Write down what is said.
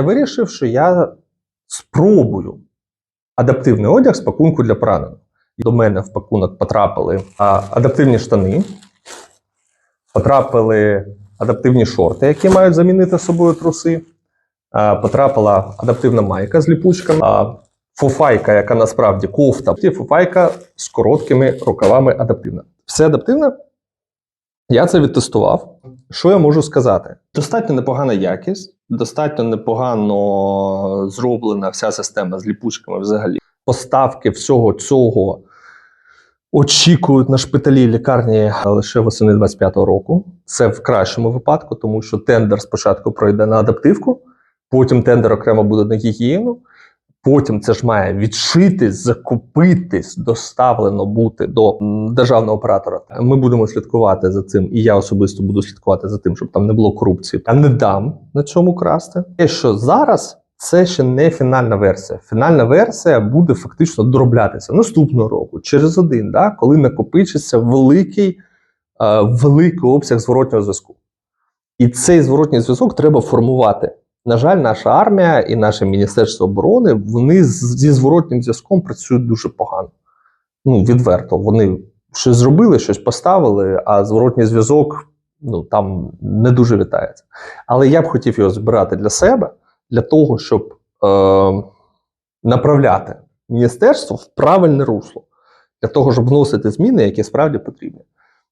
Я вирішив, що я спробую адаптивний одяг з пакунку для поранених. До мене в пакунок потрапили адаптивні штани, потрапили адаптивні шорти, які мають замінити собою труси. Потрапила адаптивна майка з ліпучками, а, фуфайка, яка насправді кофта, фуфайка з короткими рукавами адаптивна. Все адаптивне. Я це відтестував. Що я можу сказати? Достатньо непогана якість, достатньо непогано зроблена вся система з ліпучками взагалі. Поставки всього цього очікують на шпиталі лікарні лише восени 25-го року. Це в кращому випадку, тому що тендер спочатку пройде на адаптивку, потім тендер окремо буде на гігієну. Потім це ж має відшитись, закупитись, доставлено бути до державного оператора. Ми будемо слідкувати за цим, і я особисто буду слідкувати за тим, щоб там не було корупції. Я не дам на цьому красти. Те, що зараз це ще не фінальна версія. Фінальна версія буде фактично дороблятися наступного року, через один, да, коли накопичиться великий, е, великий обсяг зворотнього зв'язку. І цей зворотній зв'язок треба формувати. На жаль, наша армія і наше Міністерство оборони вони зі зворотнім зв'язком працюють дуже погано. Ну, відверто. Вони щось зробили, щось поставили, а зворотній зв'язок ну, там не дуже вітається. Але я б хотів його збирати для себе, для того, щоб е, направляти міністерство в правильне русло, для того, щоб вносити зміни, які справді потрібні.